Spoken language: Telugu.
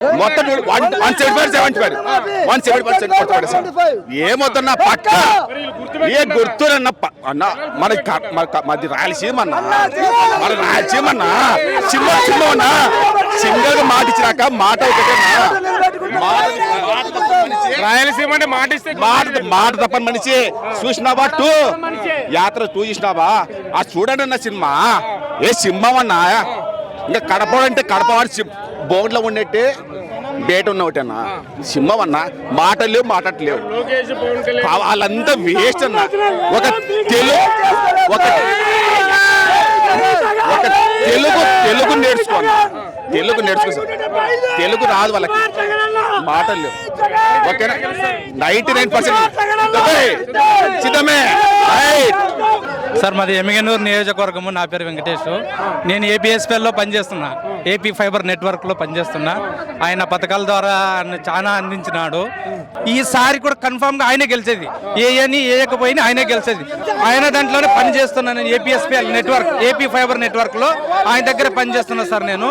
మొత్తం one one seventy five seventy five one seventy five seventy five ఏమవుతున్నా పక్క. ఏ అన్న మన మాది రాయలసీమ అన్న మన రాయలసీమ అన్న సింహ సింహం అన్న సింగల్ మాట ఇచ్చినాక మాట ఒకటే రాయలసీమ అంటే మాటిస్తే మాట మాట తప్పని మనిషి. చూసినావా టూ? యాత్ర టూ చూసినావా? ఆ చూడండి అన్న సినిమా. ఏ సింహం అన్నా ఇంకా కడప అంటే కడప వాడి బోర్డులో ఉండేట్టే డేట్ ఉన్న ఒకటి అన్న సింహం అన్న మాటలు లేవు మాటట్లేవు. వాళ్ళంతా వేస్ట్ అన్న. ఒక తెలుగు ఒక ఒక తెలుగు తెలుగు నేర్చుకోండి తెలుగు నేర్చుకో. తెలుగు రాదు వాళ్ళకి. మాటలు లేవు. ఓకేనా? Ninety nine percent. సిద్ధమే రైట్ సార్ మాది ఎమ్మిగనూరు నియోజకవర్గము. నా పేరు వెంకటేష్. నేను ఏపీఎస్పీఎల్లో పనిచేస్తున్నా. ఏపీ ఫైబర్ నెట్వర్క్లో పనిచేస్తున్నా. ఆయన పథకాల ద్వారా చాలా అందించినాడు. ఈసారి కూడా కన్ఫామ్గా ఆయనే గెలిచేది. ఏ అని ఏయకపోయినా ఆయనే గెలిచేది. ఆయన దాంట్లోనే పనిచేస్తున్నాను నేను. ఏపీఎస్పీఎల్ నెట్వర్క్ ఏపీ ఫైబర్ నెట్వర్క్లో ఆయన దగ్గర పనిచేస్తున్నా సార్ నేను.